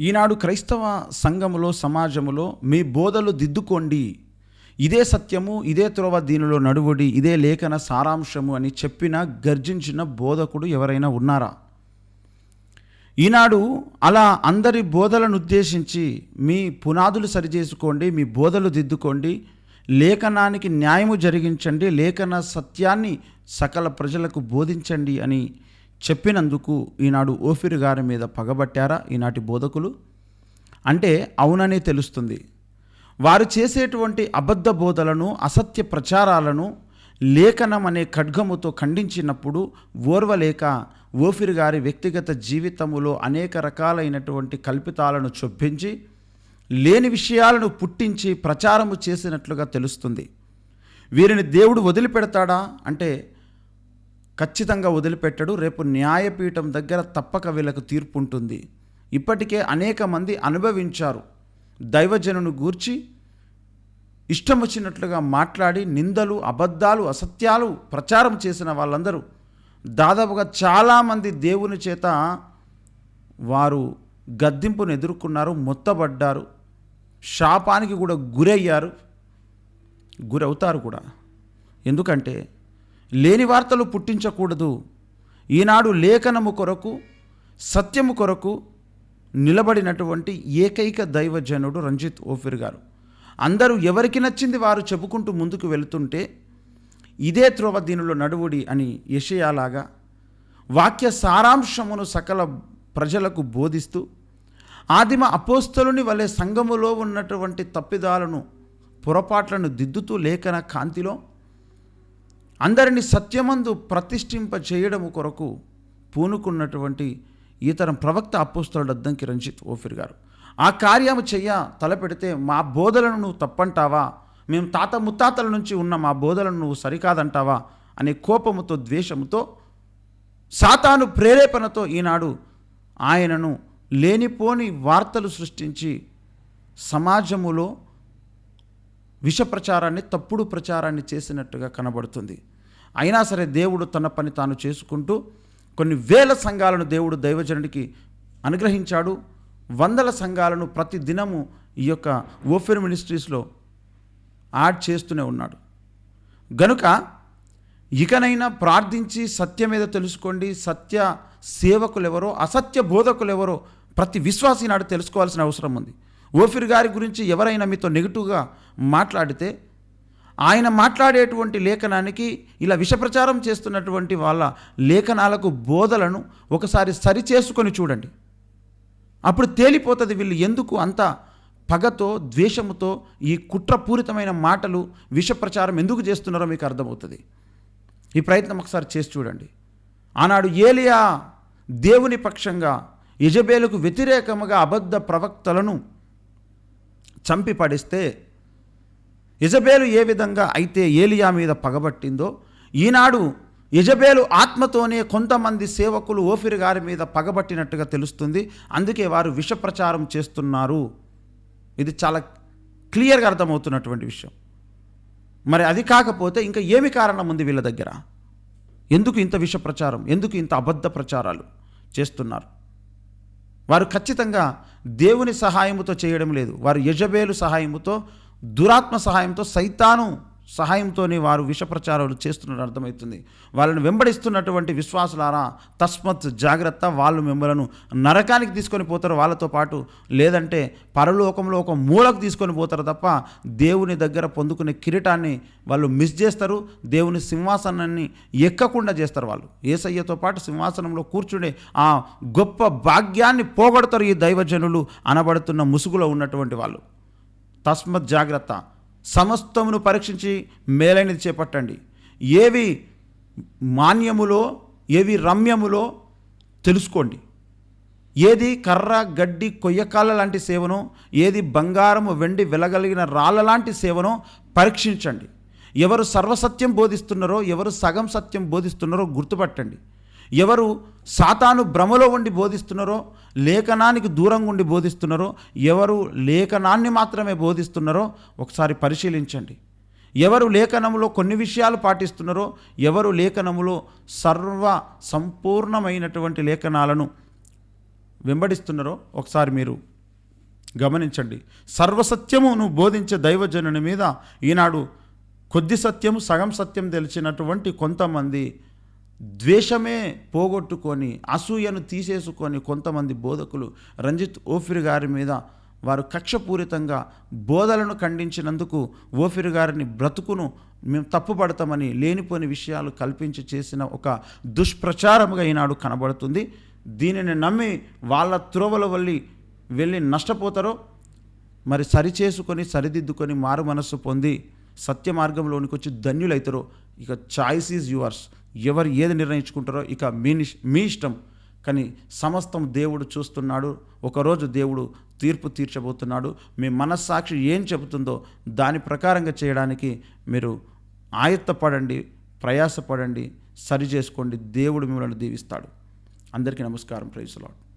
ఈనాడు క్రైస్తవ సంఘములో సమాజములో మీ బోధలు దిద్దుకోండి. ఇదే సత్యము ఇదే త్రోవ దీనిలో నడువుడి ఇదే లేఖన సారాంశము అని చెప్పిన గర్జించిన బోధకుడు ఎవరైనా ఉన్నారా? ఈనాడు అలా అందరి బోధలను ఉద్దేశించి మీ పునాదులు సరిచేసుకోండి మీ బోధలు దిద్దుకోండి లేఖనానికి న్యాయము జరిగించండి లేఖన సత్యాన్ని సకల ప్రజలకు బోధించండి అని చెప్పినందుకు ఈనాడు ఓఫిర్ గారి మీద పగబట్టారా ఈనాటి బోధకులు? అంటే అవుననే తెలుస్తుంది. వారు చేసేటువంటి అబద్ధ బోధలను అసత్య ప్రచారాలను లేఖనం అనే ఖడ్గముతో ఖండించినప్పుడు ఓర్వలేక ఓఫిర్ గారి వ్యక్తిగత జీవితములో అనేక రకాలైనటువంటి కల్పితాలను చొప్పించి లేని విషయాలను పుట్టించి ప్రచారము చేసినట్లుగా తెలుస్తుంది. వీరిని దేవుడు వదిలిపెడతాడా? అంటే ఖచ్చితంగా వదిలిపెట్టడు. రేపు న్యాయపీఠం దగ్గర తప్పక వీళ్ళకు తీర్పు ఉంటుంది. ఇప్పటికే అనేక మంది అనుభవించారు. దైవజనును గూర్చి ఇష్టం వచ్చినట్లుగా మాట్లాడి నిందలు అబద్ధాలు అసత్యాలు ప్రచారం చేసిన వాళ్ళందరూ దాదాపుగా చాలామంది దేవుని చేత వారు గద్దింపును ఎదుర్కొన్నారు మొత్తబడ్డారు. శాపానికి కూడా గురయ్యారు. గురవుతారు కూడా. ఎందుకంటే లేని వార్తలు పుట్టించకూడదు. ఈనాడు లేఖనము కొరకు సత్యము కొరకు నిలబడినటువంటి ఏకైక దైవజనుడు రంజిత్ ఓఫిర్ గారు. అందరూ ఎవరికి నచ్చింది వారు చెప్పుకుంటూ ముందుకు వెళుతుంటే ఇదే త్రోవ దీనిలో నడువుడి అని యషయాలాగా వాక్య సారాంశమును సకల ప్రజలకు బోధిస్తూ ఆదిమ అపోస్తలుని వలె సంఘములో ఉన్నటువంటి తప్పిదాలను పొరపాట్లను దిద్దుతూ లేఖన కాంతిలో అందరిని సత్యమందు ప్రతిష్ఠింప చేయడము కొరకు పూనుకున్నటువంటి ఈతరం ప్రవక్త అపోస్తలుడు అద్దంకి రంజిత్ ఓఫిర్ గారు. ఆ కార్యము చెయ్య తలపెడితే మా బోధలను నువ్వు తప్పంటావా? మేము తాత ముత్తాతల నుంచి ఉన్న మా బోధలను నువ్వు సరికాదంటావా? అనే కోపముతో ద్వేషముతో సాతాను ప్రేరేపణతో ఈనాడు ఆయనను లేనిపోని వార్తలు సృష్టించి సమాజములో విష ప్రచారాన్ని తప్పుడు ప్రచారాన్ని చేసినట్టుగా కనబడుతుంది. అయినా సరే దేవుడు తన పని తాను చేసుకుంటూ కొన్ని వేల సంఘాలను దేవుడు దైవజనుడికి అనుగ్రహించాడు. వందల సంఘాలను ప్రతి దినము ఈ యొక్క ఓఫెర్ మినిస్ట్రీస్లో యాడ్ చేస్తూనే ఉన్నాడు. గనుక ఇకనైనా ప్రార్థించి సత్యమేదో తెలుసుకోండి. సత్య సేవకులు ఎవరో అసత్య బోధకులు ఎవరో ప్రతి విశ్వాసీ నాడు తెలుసుకోవాల్సిన అవసరం ఉంది. ఓఫిర్ గారి గురించి ఎవరైనా మీతో నెగిటివ్గా మాట్లాడితే ఆయన మాట్లాడేటువంటి లేఖనానికి ఇలా విషప్రచారం చేస్తున్నటువంటి వాళ్ళ లేఖనాలకు బోధలను ఒకసారి సరిచేసుకొని చూడండి. అప్పుడు తేలిపోతుంది వీళ్ళు ఎందుకు అంత పగతో ద్వేషముతో ఈ కుట్రపూరితమైన మాటలు విషప్రచారం ఎందుకు చేస్తున్నారో మీకు అర్థమవుతుంది. ఈ ప్రయత్నం ఒకసారి చేసి చూడండి. ఆనాడు ఏలియా దేవుని పక్షంగా యజబేలకు వ్యతిరేకముగా అబద్ధ ప్రవక్తలను చంపి పడిస్తే యజబేలు ఏ విధంగా అయితే ఏలియా మీద పగబట్టిందో ఈనాడు యజబేలు ఆత్మతోనే కొంతమంది సేవకులు ఓఫిర్ గారి మీద పగబట్టినట్టుగా తెలుస్తుంది. అందుకే వారు విషప్రచారం చేస్తున్నారు. ఇది చాలా క్లియర్గా అర్థమవుతున్నటువంటి విషయం. మరి అది కాకపోతే ఇంకా ఏమి కారణం ఉంది వీళ్ళ దగ్గర? ఎందుకు ఇంత విష ప్రచారం ఎందుకు ఇంత అబద్ధ ప్రచారాలు చేస్తున్నారు? వారు ఖచ్చితంగా దేవుని సహాయముతో చేయడం లేదు. వారు యజబేలు సహాయముతో దురాత్మ సహాయంతో సైతాను సహాయంతోనే వారు విషప్రచారాలు చేస్తున్నట్టు అర్థమవుతుంది. వాళ్ళని వెంబడిస్తున్నటువంటి విశ్వాసులారా తస్మత్ జాగ్రత్త వాళ్ళు మిమ్మలను నరకానికి తీసుకొని పోతారు వాళ్ళతో పాటు. లేదంటే పరలోకంలో ఒక మూలకు తీసుకొని పోతారు తప్ప దేవుని దగ్గర పొందుకునే కిరీటాన్ని వాళ్ళు మిస్ చేస్తారు. దేవుని సింహాసనాన్ని ఎక్కకుండా చేస్తారు వాళ్ళు. ఏసయ్యతో పాటు సింహాసనంలో కూర్చునే ఆ గొప్ప భాగ్యాన్ని పోగొడతారు ఈ దైవజనులు అనబడుతున్న ముసుగులో ఉన్నటువంటి వాళ్ళు. తస్మత్ జాగ్రత్త. సమస్తమును పరీక్షించి మేలైనది చేపట్టండి. ఏవి మాన్యములో ఏవి రమ్యములో తెలుసుకోండి. ఏది కర్ర గడ్డి కొయ్యకాళ్ళ లాంటి సేవనో ఏది బంగారము వెండి వెలగలిగిన రాళ్ళ లాంటి సేవనో పరీక్షించండి. ఎవరు సర్వసత్యం బోధిస్తున్నారో ఎవరు సగం సత్యం బోధిస్తున్నారో గుర్తుపట్టండి. ఎవరు సాతాను భ్రమలో ఉండి బోధిస్తున్నారో లేఖనానికి దూరంగా ఉండి బోధిస్తున్నారో ఎవరు లేఖనాన్ని మాత్రమే బోధిస్తున్నారో ఒకసారి పరిశీలించండి. ఎవరు లేఖనములో కొన్ని విషయాలు పాటిస్తున్నారో ఎవరు లేఖనములో సర్వ సంపూర్ణమైనటువంటి లేఖనాలను వెంబడిస్తున్నారో ఒకసారి మీరు గమనించండి. సర్వసత్యము నువ్వు బోధించే దైవజనుని మీద ఈనాడు కొద్ది సత్యము సగం సత్యం తెలిసినటువంటి కొంతమంది ద్వేషమే పోగొట్టుకొని అసూయను తీసేసుకొని కొంతమంది బోధకులు రంజిత్ ఓఫిర్ గారి మీద వారు కక్షపూరితంగా బోధలను ఖండించినందుకు ఓఫిర్ గారిని బ్రతుకును మేము తప్పుపడతామని లేనిపోని విషయాలు కల్పించి చేసిన ఒక దుష్ప్రచారముగా ఈనాడు కనబడుతుంది. దీనిని నమ్మి వాళ్ళ త్రోవల వల్లి వెళ్ళి నష్టపోతారో మరి సరిచేసుకొని సరిదిద్దుకొని మారు మనస్సు పొంది సత్య మార్గంలోనికి వచ్చి ధన్యులైతారో ఇక చాయిస్ ఈజ్ యువర్స్ ఎవరు ఏది నిర్ణయించుకుంటారో ఇక మీ మీ ఇష్టం. కానీ సమస్తం దేవుడు చూస్తున్నాడు. ఒకరోజు దేవుడు తీర్పు తీర్చబోతున్నాడు. మీ మనస్సాక్షి ఏం చెబుతుందో దాని ప్రకారంగా చేయడానికి మీరు ఆయత్తపడండి ప్రయాసపడండి సరి చేసుకోండి దేవుడు మిమ్మల్ని దీవిస్తాడు. అందరికీ నమస్కారం. ప్రైజ్లాడ్